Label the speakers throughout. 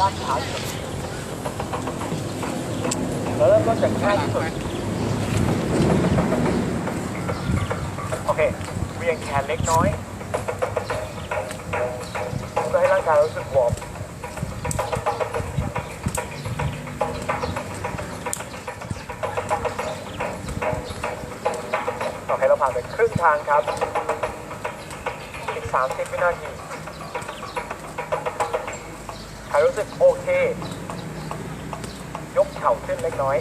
Speaker 1: ด้านขาสุดเราเริ่มต้นจากง่ายที่สุดโอเคเวียงแขนเล็กน้อยเพื่อให้ร่างกายรู้สึกวอร์มโอเคเราผ่านไปครึ่งทางครับอีก30วินาที ใค รรู้สึกโอเค ยกเข่าขึ้นเล็กน้อย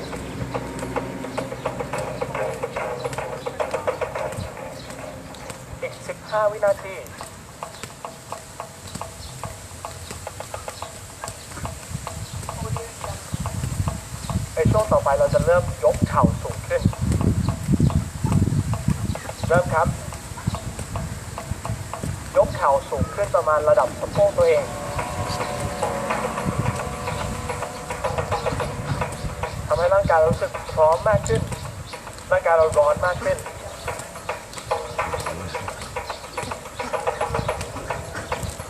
Speaker 1: อีก 15 วินาทีในช่วงต่อไปเราจะเริ่มยกเข่าสูงขึ้น เริ่มครับ ยกเข่าสูงขึ้นประมาณระดับสะโพกตัวเอง ทำ ให้ร่างกายเรารู้สึกพร้อมมากขึ้น ร่างกายเราร้อนมากขึ้น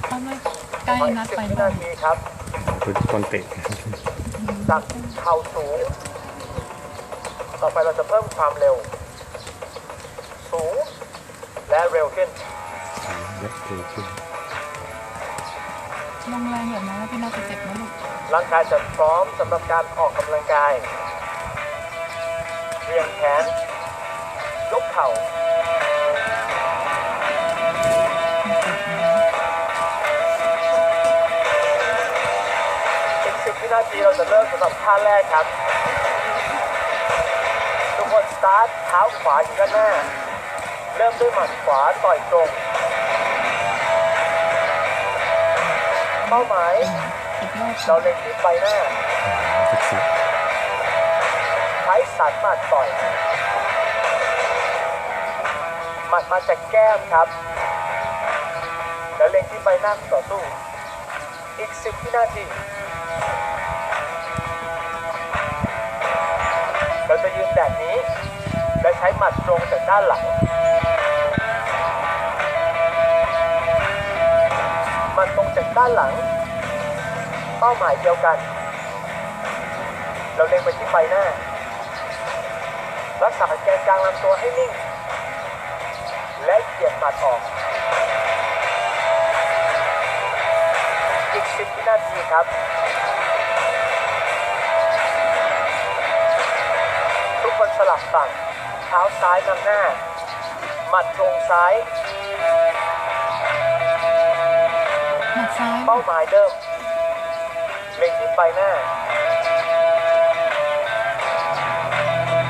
Speaker 2: ถ้าไม่ใกล้นัด
Speaker 1: สิบ
Speaker 2: ไป
Speaker 1: วิ
Speaker 2: บ้า
Speaker 1: นาทีครับ
Speaker 3: คือตอนเตะ
Speaker 1: จากเข่าสูง ต่อไปเราจะเพิ่มความเร็ว สูง และเร็วขึ้น
Speaker 3: และเร็วขึ้น
Speaker 2: ลงแรงแบบนั้นแล้วพี่นัทจะเจ็บนะลูก
Speaker 1: ร่างกายจะพร้อมสำหรับการออกกำลังกายเรียงแขนยกเข่าอีกสิบวินาทีเราจะเริ่มสำหรับท่าแรกครับ ทุกคนสตาร์ทเท้าขวาอยู่ด้านหน้า เริ่มด้วยหมัดขวาต่อยตรง เป้าหมาย
Speaker 2: สุดยอด
Speaker 1: เราเล็งที่ใบหน้า
Speaker 3: สักสัก
Speaker 1: ใช้สันหมัดต่อยหมัดมาจากแก้มครับ แล้วเล็งที่ใบหน้าต่อสู้อีก10วินาทีเราจะยืนแบบนี้ และใช้หมัดตรงจากด้านหลังหมัดตรงจากด้านหลัง เป้าหมายเดียวกัน เราเล็งไปที่ใบหน้า รักษาแกนกลางลำตัวให้นิ่ง และเหยียดหมัดออก อีก10วินาทีครับ ทุกคนสลับฝั่ง เท้าซ้ายนำหน้า หมัดตรงซ้าย
Speaker 2: หมัดซ้าย
Speaker 1: เป้าหมายเดิม เล็งที่ใบหน้า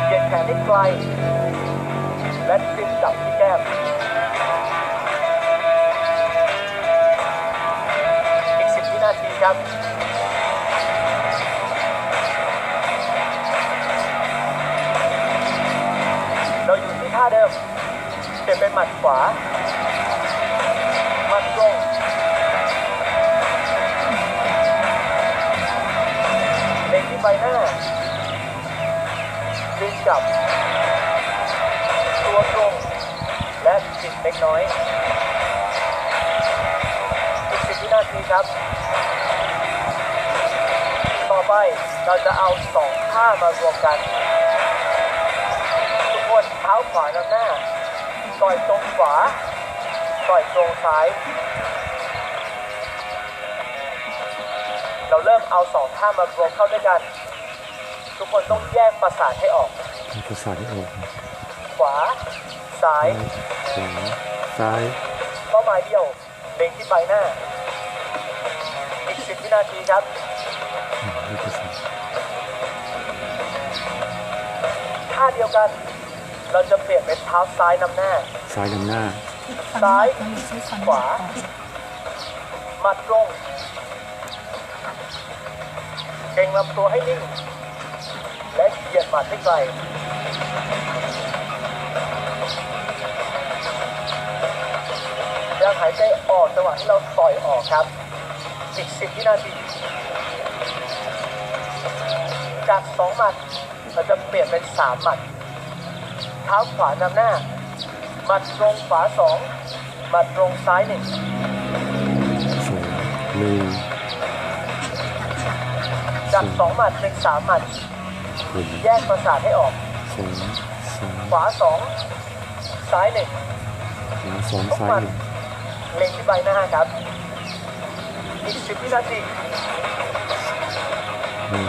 Speaker 1: เหยียดแขนให้ไกล และดึงจับที่แก้มอีก10วินาทีครับเราอยู่ที่ท่าเดิมเปลี่ยนเป็นหมัดขวา หน้าดึงกลับ ตัวตรง และจิดเล็กน้อยอีกสิบวินาทีครับ ต่อไปเราจะเอาสองท่ามารวมกัน ทุกคนเท้าขวานำหน้าต่อยตรงขวาต่อยตรงซ้าย เราเริ่มเอาสองท่ามารวมเข้าด้วยกัน ทุกคนต้องแยกประสาทให้ออก
Speaker 3: มีภาษาที่ออก
Speaker 1: ขวา ซ้าย
Speaker 3: ขวาซ้าย
Speaker 1: เป้าหมายเดียวเล็งที่ใบหน้า อีกสิบวินาทีครับ
Speaker 3: มีภาษา
Speaker 1: ท่าเดียวกัน เราจะเปลี่ยนเป็นเท้าซ้ายนำหน้า
Speaker 3: ซ้ายนำหน้า
Speaker 2: ฟัน
Speaker 1: ซ้าย
Speaker 2: เราอยู่ใช้ฟัน
Speaker 1: ขวา หมัดตรง เก่งลำตัวให้นิ่งและ เหยียดหมัดให้ไกลยังหายใจออกจังหวะที่เราต่อยออกครับอีก10วินาที จาก2หมัดเราจะเปลี่ยนเป็น3หมัด เท้าขวานำหน้า หมัดตรงขวา2หมัดตรงซ้าย1
Speaker 3: สองหนึ่ง
Speaker 1: จากสองหมัดเป็นสามหมัด
Speaker 3: บน
Speaker 1: แยกประสาทให้ออก
Speaker 3: สองสาม
Speaker 1: ขวาสองซ้ายหนึ่ง
Speaker 3: ขวาสองซ้ายหนึ่ง
Speaker 1: เล็งที่ใบหน้าครับอีกสิบวินาที
Speaker 3: หนึ่ง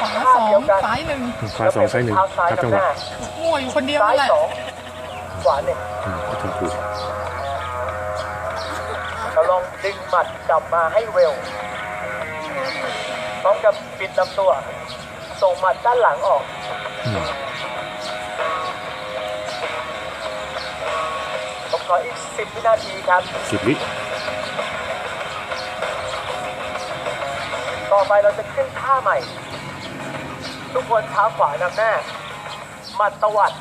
Speaker 2: ขวาสองซ้ายหนึ่ง
Speaker 3: ขวาสองซ้ายหนึ่ง
Speaker 1: เท้าซ้าย
Speaker 3: ครับจัง
Speaker 1: นำ
Speaker 3: ห
Speaker 1: ห
Speaker 3: วะ
Speaker 1: น้า
Speaker 2: มั่วอยู่คนเดียว
Speaker 1: ซ้าย
Speaker 2: นั่นแหละ
Speaker 1: สองขวาหนึ่ง
Speaker 3: อืมก็ทำถูก
Speaker 1: เราลองดึงหมัดกลับมาให้เร็ว พร้อมกับปิดลำตัว ส่งหมัดด้านหลังออก
Speaker 3: อืม
Speaker 1: ผมขออีก 10 วินาทีครับ
Speaker 3: สิบวิ
Speaker 1: ต่อไปเราจะขึ้นท่าใหม่ ทุกคนเท้าขวานำหน้าหมัดตวัด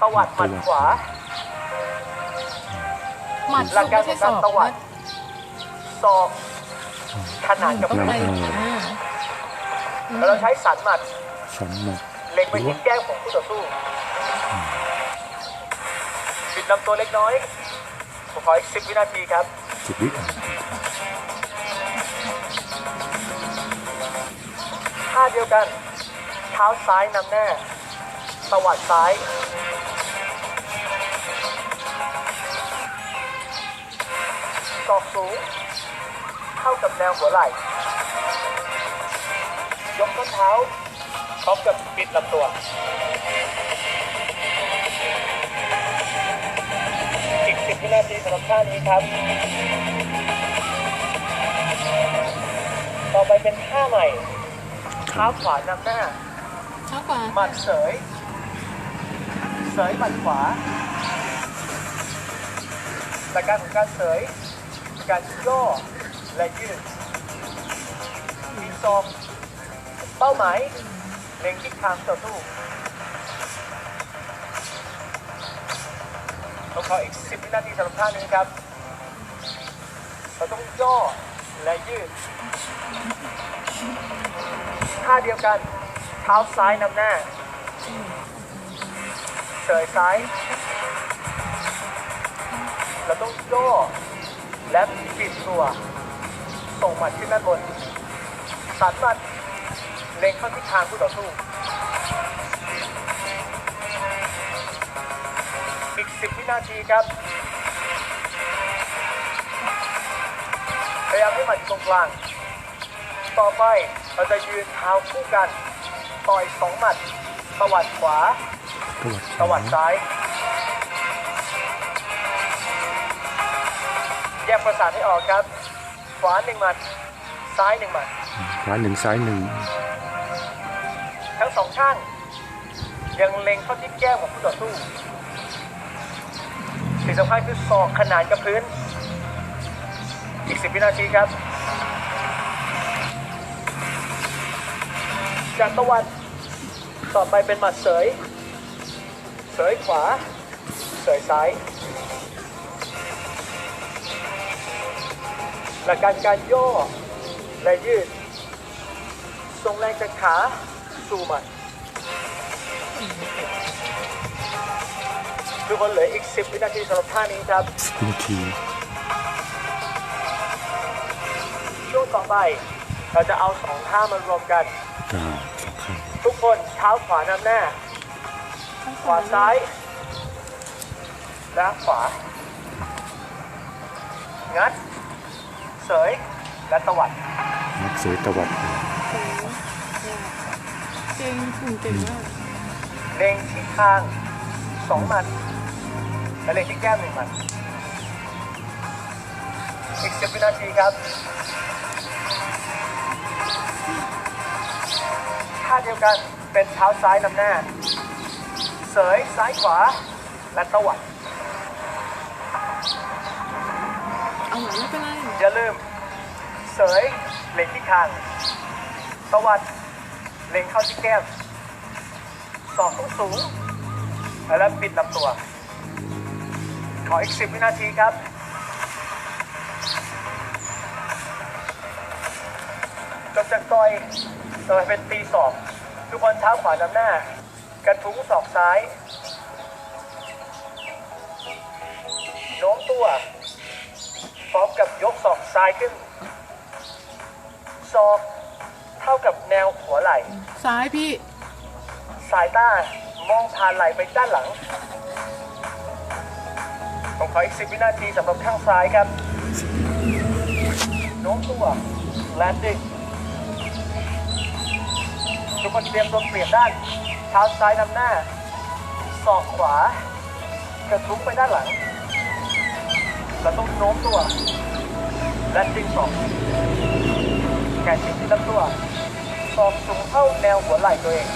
Speaker 1: ตวัดหมัดขวา
Speaker 2: หมัด
Speaker 1: หลั
Speaker 2: สุ
Speaker 1: ก
Speaker 2: ก
Speaker 1: การ
Speaker 2: ไม่
Speaker 1: ข
Speaker 2: ใช่
Speaker 1: อง
Speaker 2: ศ
Speaker 1: กา
Speaker 2: อ
Speaker 1: ร
Speaker 2: ก
Speaker 1: ตวัด
Speaker 2: นะ
Speaker 1: ศอก ขนานกับ
Speaker 2: ต้อง
Speaker 1: พื้
Speaker 2: ไป
Speaker 1: น
Speaker 2: อ่า
Speaker 1: แล้วเราใช้สันหมัด
Speaker 3: สองหมัด
Speaker 1: เล็งไปที่แก้มของคู่ต่อสู้ปิดลำตัวเล็กน้อยผมขออีก10วินาทีครับ
Speaker 3: สิบวิ
Speaker 1: ท่าเดียวกันเท้าซ้ายนำหน้าตวัดซ้ายศอกสูง เข้ากับแนวหัวไหล่ ยกต้นเท้าพร้อมกับปิดลำตัว อีก10วินาทีสำหรับท่านี้ครับ ต่อไปเป็นท่าใหม่เท้าขวานำหน้า
Speaker 2: เท้าขวา
Speaker 1: หมัดเสย เสยหมัดขวาหลักการของการเสยการย่อ และยืดมีซองเป้าหมายเล็งทิศทางต่อสู้เราขออีก 10 วินาทีสำหรับท่านี้ครับ เราต้องย่อและยืดท่าเดียวกันเท้าซ้ายนำหน้าเฉยซ้าย เราต้องย่อและปิดตัว ส่งหมัดขึ้นด้านบนสันหมัดเล็งเข้าทิศทางคู่ต่อสู้ อีก 10 วินาทีครับพยายามให้หมัดอยู่ตรงกลาง ต่อไปเราจะยืนเท้าคู่กันต่อยสองหมัดตวัดขวา
Speaker 3: ตวัด
Speaker 1: ตวัดซ้าย แยกประสาทให้ออกครับข วาหนึ่งหมัด ซ้ายหนึ่งหมัด
Speaker 3: ขวาหนึ่งซ้ายหนึ่ง
Speaker 1: ทั้งสองข้าง ยังเล็งเข้าที่แก้มของผู้ต่อสู้สิ่งสำคัญคือศอกขนานกับพื้น อีกสิบวินาทีครับ จากตะวันต่อไปเป็นหมัดเสย เสยขวา เสยซ้าย หลักการการย่อและยืดส่งแรงจากขาสู่หมัดทุกคนเหลืออีก 10 วินาทีสำหรับท่านี้ครับ
Speaker 3: วินาที
Speaker 1: ช่วงต่อไป เราจะเอาสองท่ามารวมกัน
Speaker 3: อ่าสำคัญ
Speaker 1: ทุกคนเท้าขวานำหน้า ขวาซ้ายและขวา งัด เสยและตวัด
Speaker 3: นักเสยตวัด
Speaker 2: เก่งคุณเก่งมาก
Speaker 1: เล็งที่คางสองหมัดและเล็งที่แก้มหนึ่งหมัดอีกสิบวินาทีครับ ท่าเดียวกันเป็นเท้าซ้ายนำหน้า เสยซ้ายขวา และตวัด
Speaker 2: เอาไหนไม่เป็นไร
Speaker 1: อย่าลืม เสยเล็งที่คางตวัดเล็งเข้าที่แก้มศอกต้งสูงแล้วปิดลำตัว ขออีก10วินาทีครับจบจากต่อยต่อยเป็นตีศอกทุกคนเท้าขวานำหน้า กระทุ้งศอกซ้าย โน้มตัว พร้อมกับกับยกศอกซ้ายขึ้นศอกเท่ากับแนวหัวไหล่
Speaker 2: ซ้ายพี่
Speaker 1: สายตามองผ่านไหล่ไปด้านหลัง ผมขออีก 10 วินาทีสำหรับข้างซ้ายครับ โน้มตัว แลนดิ้งทุกคนเตรียมตัวเปลี่ยนด้าน เท้าซ้ายนำหน้า ศอกขวา กระทุ้งไปด้านหลัง เราต้องโน้มตัว แลนดิ้งศอกแขนชิดที่ลำตัวศอกสูงเท่าแนวหัวไหล่ตัวเอง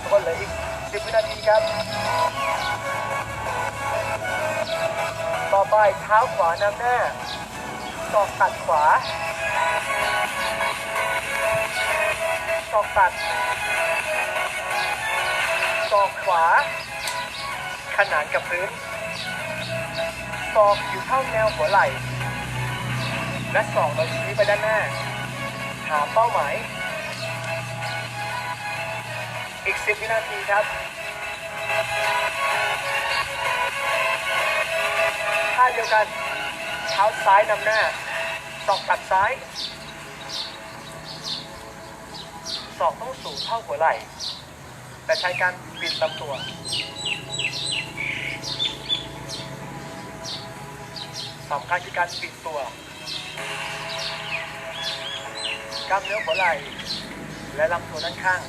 Speaker 1: ทุกคนเหลืออีก 10 วินาทีครับ ต่อไปเท้าขวานำหน้าศอกตัดขวาศอกตัด อกขวา ขนานกับพื้นศอกอยู่เท่าแนวหัวไหล่ และศอกเราชี้ไปด้านหน้า หาเป้าหมาย อีก 10 วินาทีครับท่าเดียวกัน เท้าซ้ายนำหน้าศอกตัดซ้ายศอกต้องสูงเท่าหัวไหล่ แต่ใช้การบิดลำตัว สำคัญคือการบิดตัวกล้ามเนื้อหัวไหล่และลำตัวด้านข้าง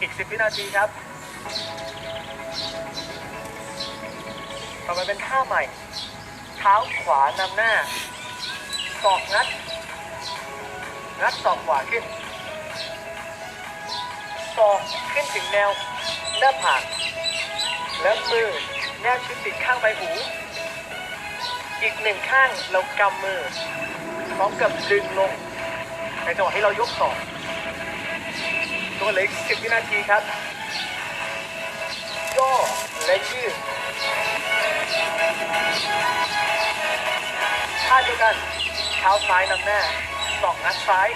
Speaker 1: อีก 10 วินาทีครับ ต่อไปเป็นท่าใหม่ เท้าขวานำหน้า ศอกงัด งัดศอกขวาขึ้น ศอกขึ้นถึงแนวหน้าผากแล้วมือแนบชิดติดข้างใบหู อีกหนึ่งข้างเรากำมือพร้อมกับดึงลง ในจังหวะที่เรายกศอกตัวเล็ก10วินาทีครับย่อและยืดท่าเดียวกันเท้าซ้ายนำหน้าสองนัดซ้าย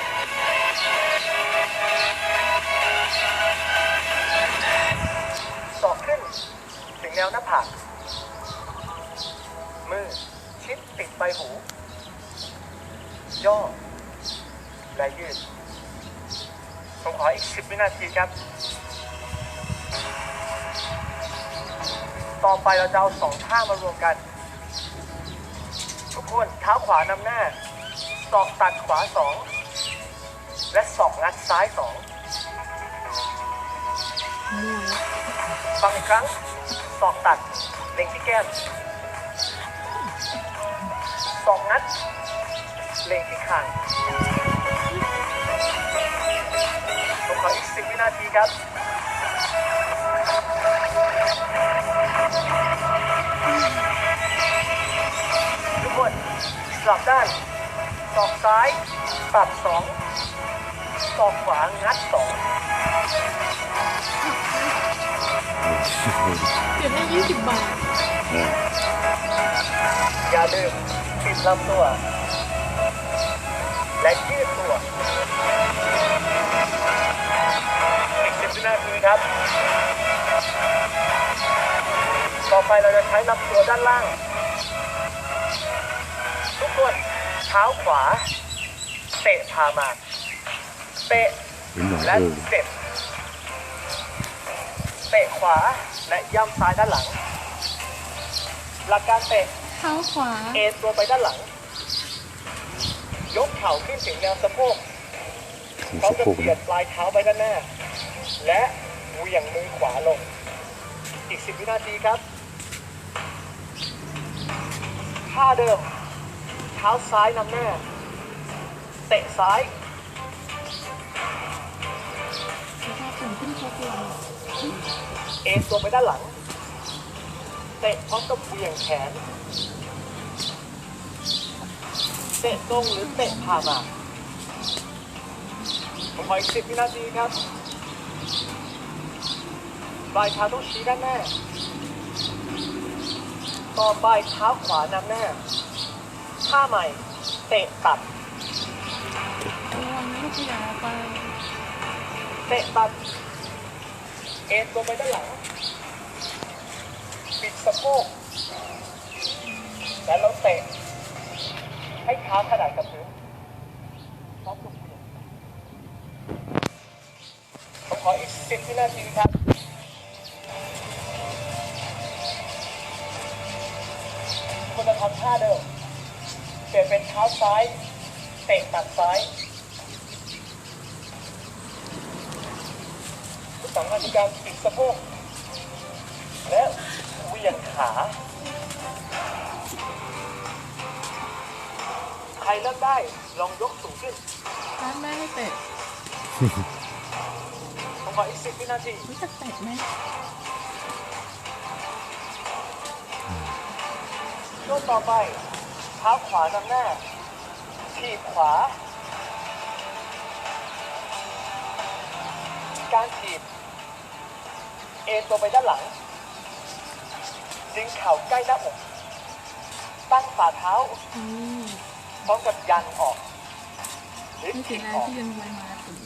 Speaker 1: นวหน้าผาก มือชิดติดใบหู ย่อและยืด ผมขออีก 10 วินาทีครับ ต่อไปเราจะเอาสองท่ามารวมกัน ทุกคนเท้าขวานำหน้า ศอกตัดขวาสอง และศอกงัดซ้ายสองฟังอีกครั้ง ศอกตัดเล็งที่แก้มศอกงัด เล็งที่คางผมขออีก10วินาทีครับทุกคนสลับด้านศอกซ้ายตัดสองศอกขวางัดสอง
Speaker 2: เดี๋ยวได้ยี่สิบบาท
Speaker 1: อย่าลืมปิดลำตัว และยืดตัวอีกสิบวินาทีครับ ต่อไปเราจะใช้ลำตัวด้านล่าง ทุกคนเท้าขวา เตะพามา เตะ และ
Speaker 3: เออ
Speaker 1: เจ็บ เตะขวาและย่ำซ้ายด้านหลัง หลักการเตะ
Speaker 2: เท้าขวา
Speaker 1: เอ็นตัวไปด้านหลัง ยกเข่าขึ้นถึงแนวสะโพก
Speaker 3: ของ
Speaker 1: พร้อม
Speaker 3: สะ
Speaker 1: กับ
Speaker 3: โพก
Speaker 1: เบี่ย
Speaker 3: นะ
Speaker 1: งปลายเท้าไปด้านหน้า และเหวี่ยงมือขวาลง อีก 10 วินาทีครับท่าเดิม เท้าซ้ายนำหน้า เตะซ้าย
Speaker 2: ถ้าผมขึ้นชกเรา
Speaker 1: เอ็นตัวไปด้านหลัง เตะพร้อมกับเหวี่ยงแขน เตะตรงหรือเตะผ่ามาผมขออีกสิบวินาทีครับปลายเท้าต้องชี้ด้านหน้า ต่อไปเท้าขวานำหน้าท่าใหม่ เตะตัด
Speaker 2: ระวังนะลูกขยาไป
Speaker 1: เตะตัด เอ็นตัวไปด้านหลังปิดสะโพกแล้วเราเตะให้เท้าขนาดกับพื้นพร้อมกับเหวี่ยงผมขออีกสิบวินาทีครับคุณจะทำท่าเดิมเปลี่ยนเป็นเท้าซ้าย เตะตัดซ้าย สำคัญคือการปิดสะโพกและเหวี่ยงขา ใครเริ่มได้ลองยกสูงขึ้น
Speaker 2: ร้านแม่ให้เตะ
Speaker 1: ผมขออีกสิบวินาที
Speaker 2: รู้จักเตะไหม
Speaker 1: ช่วงต่อไปเท้าขวานำหน้าถีบขวา การถีบ เอ็นตัวไปด้านหลัง ดึงเข่าใกล้หน้าอกตั้งฝ่าเท้า
Speaker 2: อืม
Speaker 1: พร้อมกับยันออกหรือ
Speaker 2: ไม่
Speaker 1: ถีบ
Speaker 2: ย
Speaker 1: ออก
Speaker 2: ที่ยังไวมาถึง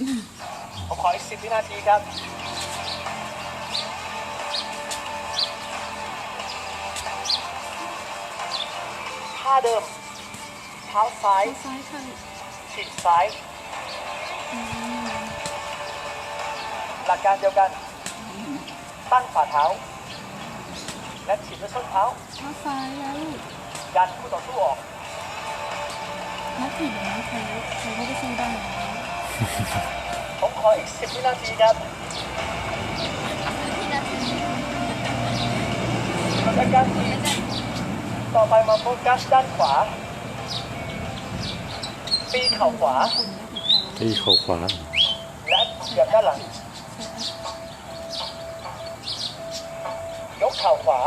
Speaker 1: ผมขออีกสิบวินาทีครับ ท่าเดิม เท้าซ้าย
Speaker 2: ซ้ายค่ะ
Speaker 1: ฉีกซ้าย
Speaker 2: อืม
Speaker 1: หลักการเดียวกัน ตั้งฝ่าเท้า และฉีกด้วยส้นเท้า
Speaker 2: เท้าซ้ายแล้วลูก
Speaker 1: ยันคู่ต่อสู้ออก
Speaker 2: นัดถีบอย่างนี้ใครใครก็จะสู้ได้นะ
Speaker 1: ผมขออีกสิบวินาทีครับมาจากการถีบต่อไปมาโฟกัสด้านขวา ปีเข่าขวา
Speaker 3: ที่เข่าขวา
Speaker 1: และเหยียบด้านหลัง กเข่าขวา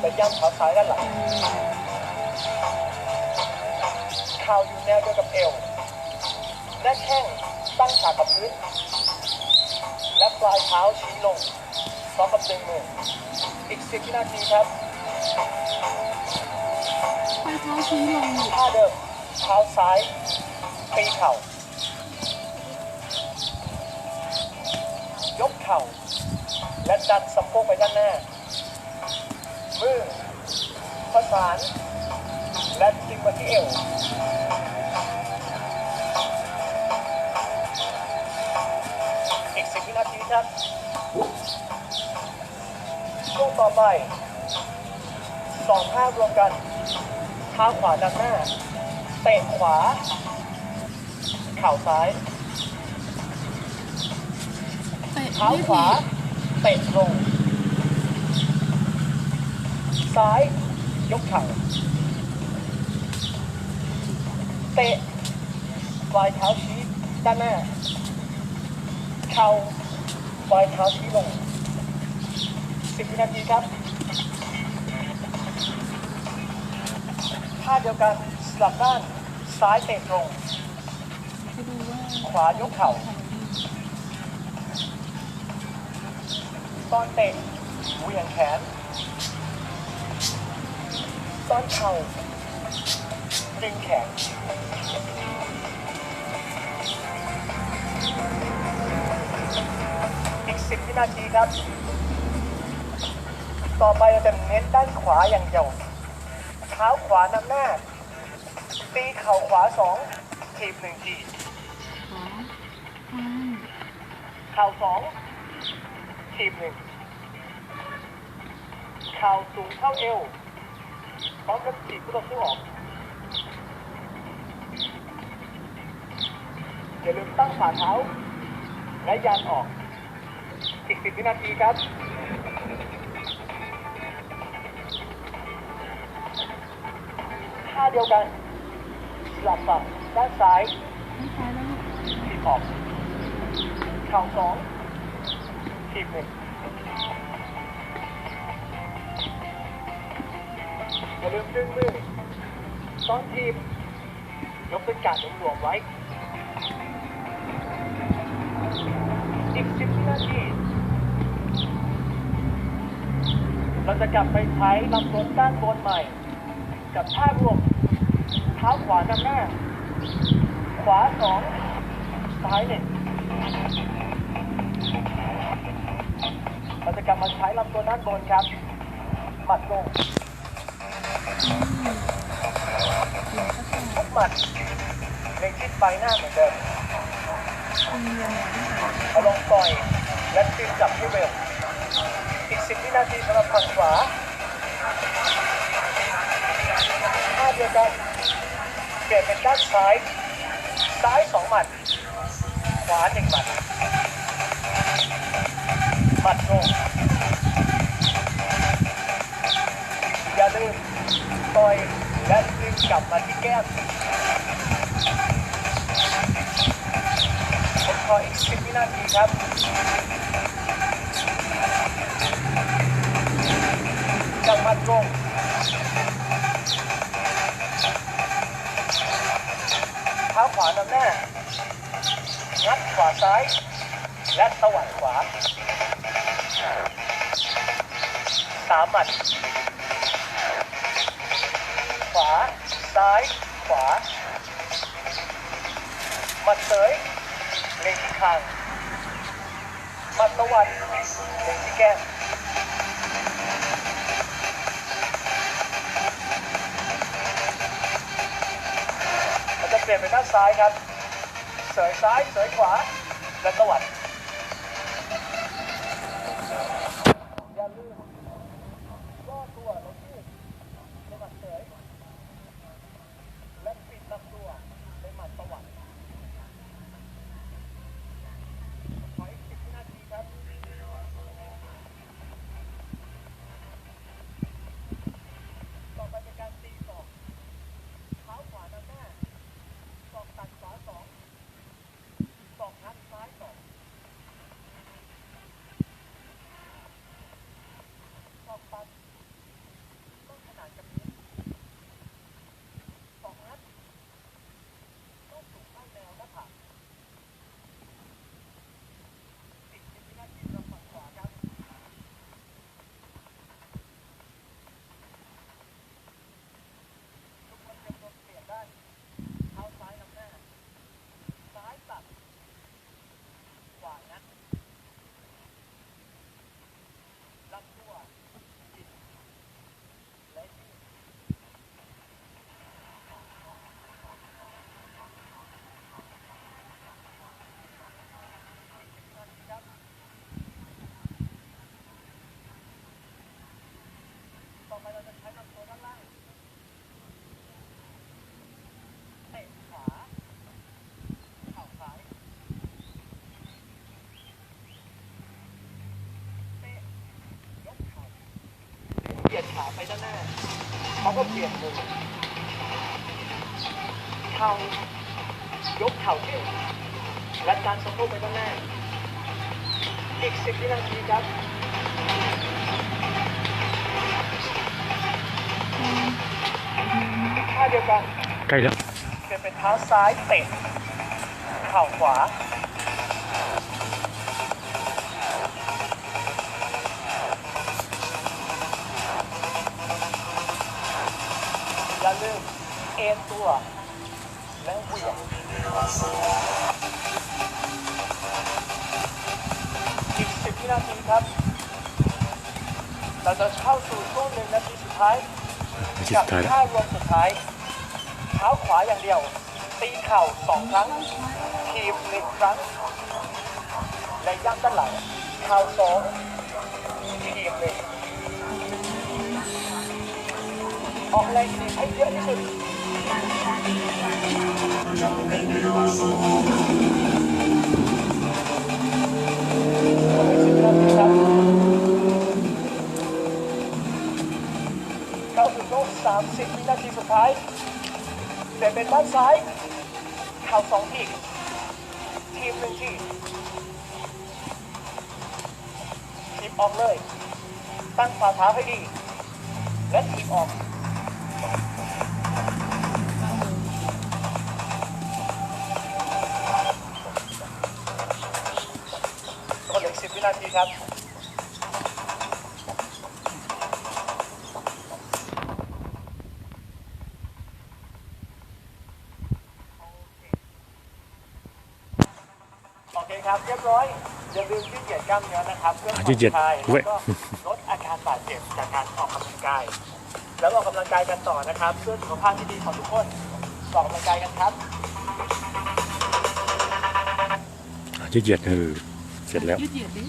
Speaker 1: และย่ำเท้าซ้ายด้านหลังเข่าอยู่แนวเดียวกับเอว และแข้งตั้งฉากกับพื้น และปลายเท้าชี้ลงพร้อมกับดึงมือ อีกสิบวินาทีครับ
Speaker 2: ปลายเท้าชี้ลงลูก
Speaker 1: ท่าเดิมเท้าซ้ายปีเข่ายกเข่า และดันสะโพกไปด้านหน้า มือประสานและดึงมาที่เอวอีกสิบวินาทีครับช่วงต่อไปสองท่ารวมกันเท้าขวาดันหน้า เตะขวา เข่าซ้าย
Speaker 2: เตะ
Speaker 1: เท้า
Speaker 2: ไม่
Speaker 1: ขวา
Speaker 2: ถีบ
Speaker 1: เตะตรง ซ้าย ยกเข่า เตะ ปลายเท้าชี้ด้านหน้า เข่า ปลายเท้าชี้ลง สิบวินาทีครับ ท่าเดียวกันสลับด้าน ซ้ายเตะตรงขวายกเข่าตอนเตะเหวี่ยงแขน ตอนเข่าดึงแขนอีกสิบวินาทีครับ ต่อไปเราจะเน้นด้านขวาอย่างเดียวเท้าขวานำหน้า ตีเข่าขวาสองถีบหนึ่งที
Speaker 2: ขวาอืม
Speaker 1: เข่าสองทีมหนึ่งเข่าสูงเท่าเอว พร้อมกับถีบผู้ต่อสู้ออกอย่าลืมตั้งฝ่าเท้า และยันออก อีกสิบวินาทีครับท่าเดียวกันสลับฝั่งด้านซ้าย
Speaker 2: ไม่ซ้ายแล้วลูก
Speaker 1: ทีบออกเข่าสองทีบหนึ่ง อย่าลืมดึงมือตอนทีบยกเป็นการหลวมๆไว้อีกสิบวินาที เราจะกลับไปใช้ลำตัวด้านบนใหม่ กับท่ารวมเท้าขวานำหน้า ขวาสองซ้ายหนึ่งเราจะกลับมาใช้ลำตัวด้านบนครับ หมัดลง มัดเล็งที่ใบหน้าเหมือนเดิมเอาลงปล่อย และตีจับให้เร็วอีก10วินาทีสำหรับฝั่งขวาท่าเดียวกันเปลี่ยนเป็นด้านซ้าย ซ้ายสองหมัด ขวาหนึ่งหมัด หมัดตรงอย่าลืมต่อยและลืมกลับมาที่แก้ม ออีก 10 วินาทีครับจังมัดตรงเท้าขวานำหน้างัดขวาซ้าย และตวัดขวาสามหมัด ขวา ซ้าย ขวา หมัดเสย เล็งที่คางหมัตตวันเล็งที่แก้มเราจะเปลี่ยนไปด้านซ้ายครับ เสยซ้าย เสยขวา และตวัด Thank you. ไปด้านหน้าเขาก็เปลี่ยนมือเข่ายกเข่าขึ้นและการสะโพกไปด้านหน้า อีกสิบวินาทีครับท่าเดียวกัน
Speaker 3: ใกล้แล้ว
Speaker 1: เปลี่ยนเป็นเท้าซ้ายเตะเข่าขวาอย่า เอ็นตัวและเวียงอีกสิบวินาทีครับ เราจะเข้าสู่ช่วงหนึ่งนาทีสุดท้าย
Speaker 3: นาที
Speaker 1: กั
Speaker 3: สุดท้ายแล้ว
Speaker 1: ท่ารวมสุดท้าย เท้าขวาอย่างเดียว ตีเข่าสองครั้ง ทีบหนึ่งครั้ง และย่ำด้านหลังเข่าสองทีบหนึ่งออกแรงทีให้เยอะที่สุด เข้าสู่ช่วง30 วินาทีสุดท้ายเปลี่เป็นด้านซ้ายเข่าสองทีทีมหนึ่งทีทีมออกเลย ตั้งฝ่าเท้าให้ดี และทีมออก สิบวินาทีครับโอเคครับเรียบร้อยอย่าลืมยืดเหยียดกล้ามเนื้อนะครับเพื่อ
Speaker 3: อะยืดเหยียด
Speaker 1: ผ่อนคลาย
Speaker 3: เว้
Speaker 1: แล้ว
Speaker 3: ย
Speaker 1: ก็ลดอาการบาดเจ็บจากการออกกำลังกาย แล้วออกกำลังกายกันต่อนะครับเพื่อสุขภาพที่ดีของทุกคนออกกำลังกายกันครับ
Speaker 3: อะยืดเหยียดเออเสร็จแล้ว
Speaker 2: ยืดเหยียดดิ